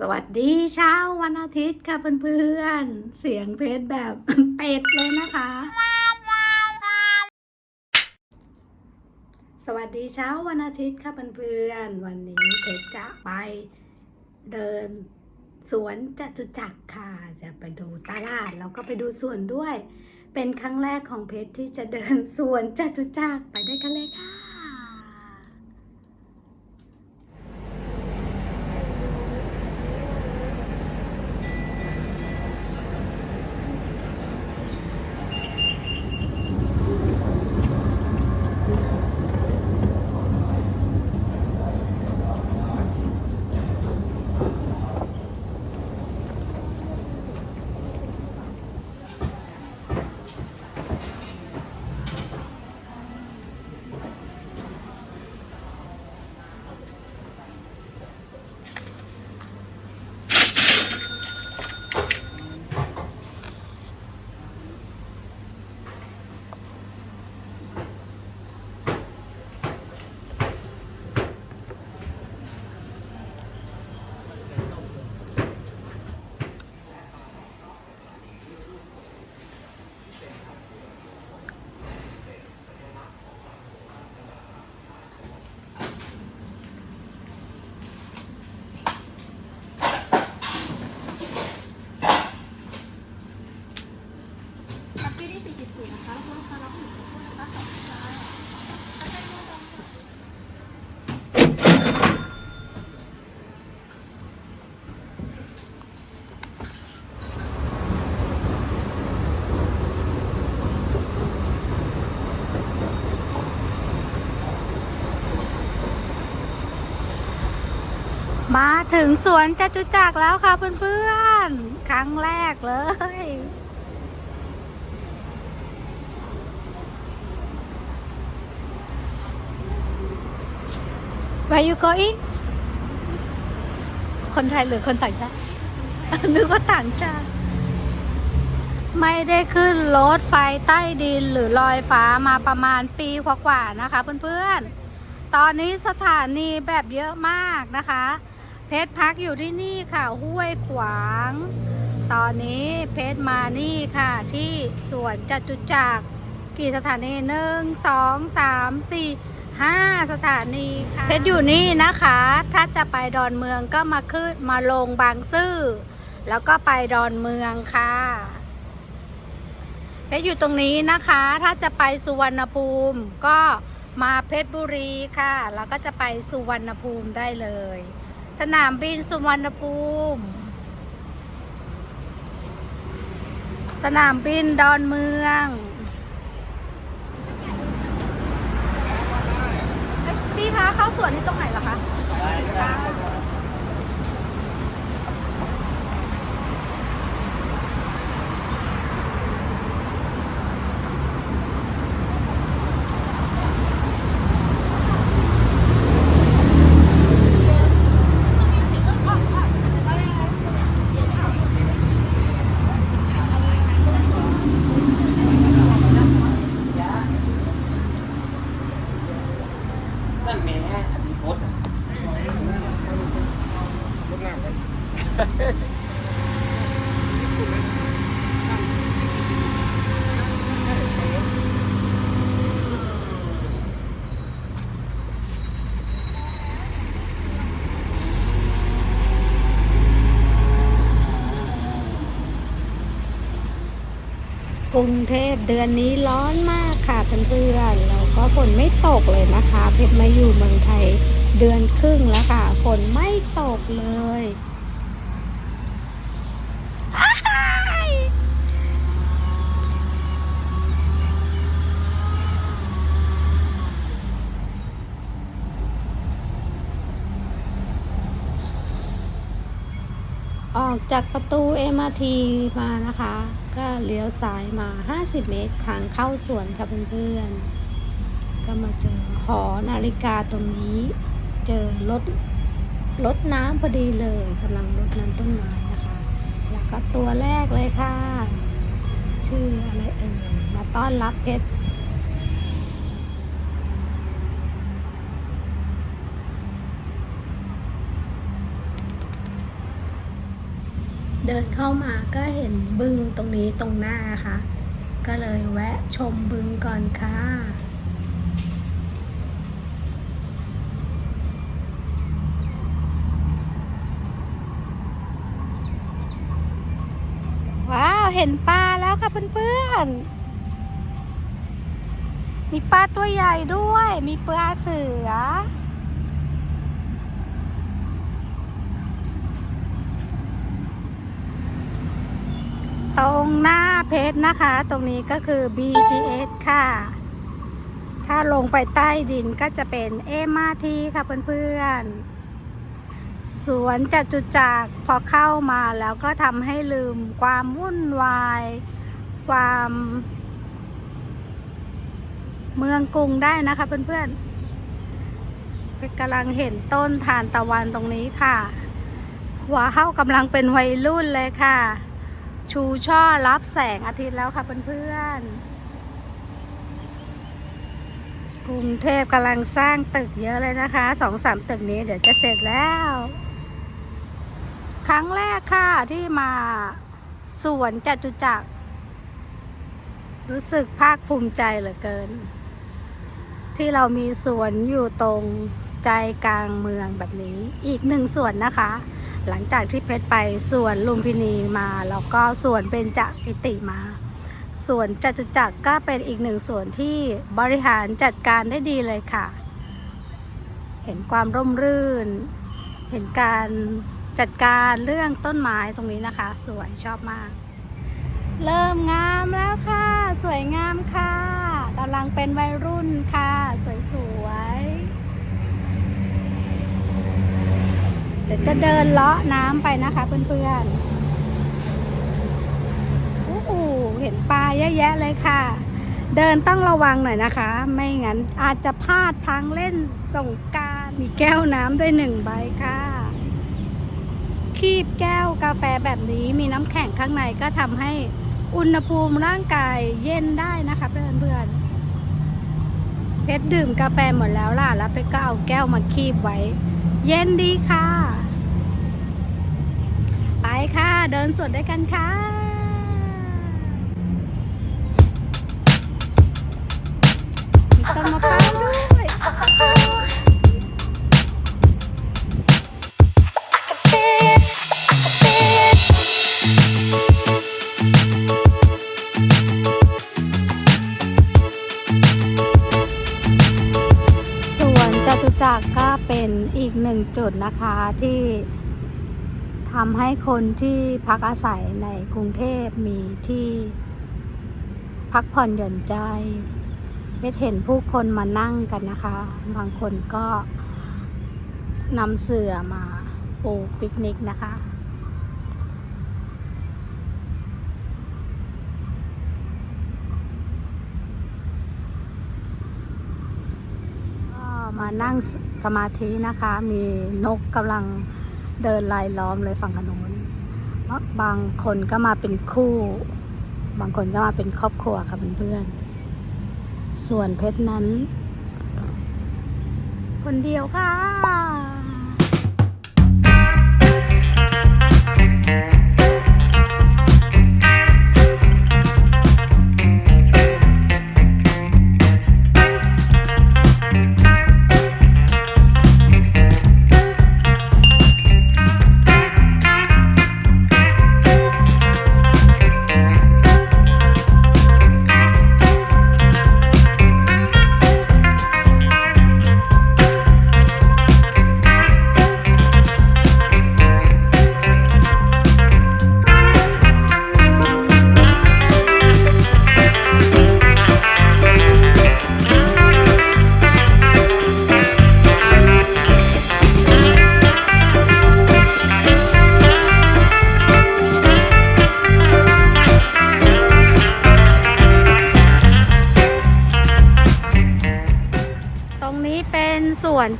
สวัสดีเช้าวันอาทิตย์ค่ะเพื่อนๆ เสียงเพชรแบบเป็ดเลยนะคะ สวัสดีเช้าวันอาทิตย์ค่ะเพื่อนๆ วันนี้เพชรจะไปเดินสวนจตุจักรค่ะ จะไปดูตลาดแล้วก็ไปดูสวนด้วย เป็นครั้งแรกของเพชรที่จะเดินสวนจตุจักรไปด้วยกันเลยค่ะ ทัพปี้ได้44นะคะแล้วก็ลูกค้ารับถึงคู่นะคะขอบคุณค่ะ มาถึงสวนจตุจักรแล้วค่ะเพื่อนๆ ครั้งแรกเลย Where you going คนไทยหรือคนต่างชาติ นึกว่าต่างชาติ ไม่ได้ขึ้นรถไฟใต้ดินหรือลอยฟ้ามาประมาณปีกว่าๆนะคะเพื่อนๆ ตอนนี้สถานีแบบเยอะมากนะคะ เพชรพักอยู่ที่นี่ค่ะห้วยขวาง ตอนนี้เพชรมานี่ค่ะ ที่สวนจตุจักรกี่สถานีหนึ่งสองสามสี่ห้าสถานีค่ะเพชรอยู่นี่นะคะ ถ้าจะไปดอนเมืองก็มาขึ้นมาลงบางซื่อแล้วก็ไปดอนเมืองค่ะ เพชรอยู่ตรงนี้นะคะ ถ้าจะไปสุวรรณภูมิก็มาเพชรบุรีค่ะ แล้วก็จะไปสุวรรณภูมิได้เลย สนามบินสุวรรณภูมิ สนามบินดอนเมืองเอ้ยพี่คะเข้าสวนที่ตรงไหนเหรอคะ กรุงเทพเดือนนี้ร้อนมากค่ะเพื่อนๆแล้วก็ฝนไม่ตกเลยนะคะ เพชรมาอยู่เมืองไทยเดือนครึ่งแล้วค่ะ ฝนไม่ตกเลยอ้ายออก จากประตู MRT มานะคะ ก็เลี้ยวซ้ายมา 50 เมตรทางเข้าสวนค่ะเพื่อนๆ ก็มาเจอหอนาฬิกาตรงนี้ เจอรถรถน้ำพอดีเลยกำลังรดน้ำต้นไม้นะคะ แล้วก็ตัวแรกเลยค่ะ ชื่ออะไรเอ่ยมาต้อนรับเพชร เดินเข้ามาก็เห็นบึงตรงนี้ตรงหน้าค่ะ ก็เลยแวะชมบึงก่อนค่ะว้าวเห็นปลาแล้วค่ะเพื่อนๆ มีปลาตัวใหญ่ด้วย มีปลาเสือ ตรงหน้า เพชรนะคะ ตรงนี้ก็คือ BTS ค่ะ ถ้าลงไปใต้ดินก็จะเป็น MRT ค่ะเพื่อนๆ สวนจตุจักรพอเข้ามาแล้วก็ทำให้ลืมความวุ่นวาย ความเมืองกรุงได้นะคะเพื่อนๆกำลังเห็นต้นทานตะวันตรงนี้ค่ะ หัวเข้ากำลังเป็นวัยรุ่นเลยค่ะ ชูช่อรับแสงอาทิตย์แล้วค่ะเพื่อนๆ กรุงเทพกำลังสร้างตึกเยอะเลยนะคะ สองสามตึกนี้เดี๋ยวจะเสร็จแล้ว ครั้งแรกค่ะที่มาสวนจตุจักร รู้สึกภาคภูมิใจเหลือเกิน ที่เรามีสวนอยู่ตรงใจกลางเมืองแบบนี้ อีกหนึ่งสวนนะคะ หลังจากที่เพชรไปสวนลุมพินีมาแล้วก็สวนเบญจกิติมาสวนจตุจักรก็เป็นอีกหนึ่งส่วนที่บริหารจัดการได้ดีเลยค่ะ เห็นความร่มรื่น เห็นการจัดการเรื่องต้นไม้ตรงนี้นะคะ สวยชอบมาก เริ่มงามแล้วค่ะ สวยงามค่ะกำลังเป็นวัยรุ่นค่ะ สวยๆ เดี๋ยวจะเดินเลาะน้ำไปนะคะเพื่อนๆโอ้โหเห็นปลาเยอะแยะเลยค่ะ เดินต้องระวังหน่อยนะคะ ไม่งั้นอาจจะพลาดทางเล่นสงการมีแก้วน้ำด้วยหนึ่งใบค่ะ คีบแก้วกาแฟแบบนี้มีน้ำแข็งข้างในก็ทำให้อุณหภูมิร่างกายเย็นได้นะคะเพื่อนๆเพชรดื่มกาแฟหมดแล้วล่ะ แล้วเพชรก็เอาแก้วมาคีบไว้ เย็นดีค่ะ ไปค่ะ เดินสวนด้วยกันค่ะ จุดนะคะที่ทำให้คนที่พักอาศัยในกรุงเทพมีที่พักผ่อนหย่อนใจเพชรเห็นผู้คนมานั่งกันนะคะ บางคนก็นำเสื่อมาปูปิกนิกนะคะ ก็ มานั่งสมาธินะคะ มีนกกำลังเดินลายล้อมเลยฝั่งขนนบางคนก็มาเป็นคู่ บางคนก็มาเป็นครอบครัวค่ะเพื่อนๆส่วนเพชรนั้น คนเดียวค่ะ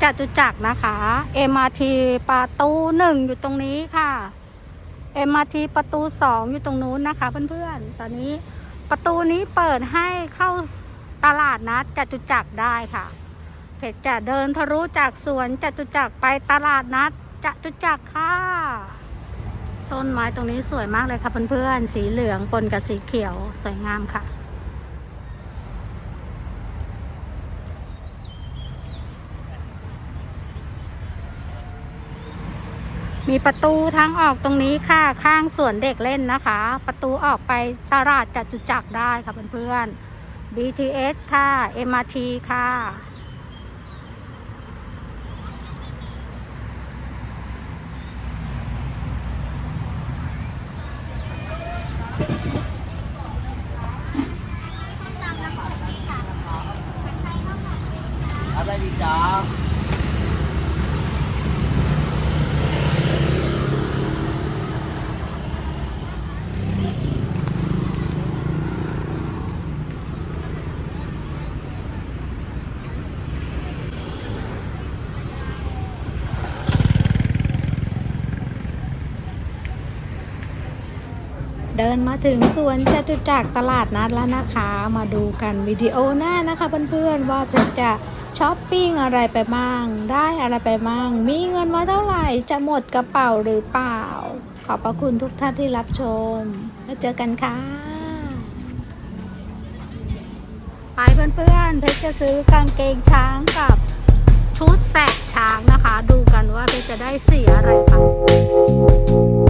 จตุจักรนะคะ MRT ประตูหนึ่งอยู่ตรงนี้ค่ะ MRT ประตูสองอยู่ตรงนู้นนะคะ เพื่อนๆ ตอนนี้ประตูนี้เปิดให้เข้าตลาดนัดจตุจักรได้ค่ะ เพจจะเดินทะลุจากสวนจตุจักรไปตลาดนัดจตุจักรค่ะ ต้นไม้ตรงนี้สวยมากเลยค่ะเพื่อนๆ สีเหลืองปนกับสีเขียวสวยงามค่ะ มีประตูทางออกตรงนี้ค่ะข้างสวนเด็กเล่นนะคะ ประตูออกไปตลาดจตุจักรได้ค่ะเพื่อนๆ BTS ค่ะ MRT ค่ะ นมาถึงสวนจตุจักรตลาดนัดแล้วนะคะ มาดูกันวิดีโอหน้านะคะเพื่อนๆว่าเพชรจะช้อปปิ้งอะไรไปบ้าง ได้อะไรไปบ้าง มีเงินมาเท่าไหร่จะหมดกระเป๋าหรือเปล่า ขอบพระคุณทุกท่านที่รับชม แล้วเจอกันค่ะ ไปเพื่อนๆ เพชรจะซื้อกางเกงช้างกับชุดแสกช้างนะคะ ดูกันว่าเพชรจะได้สีอะไรบ้าง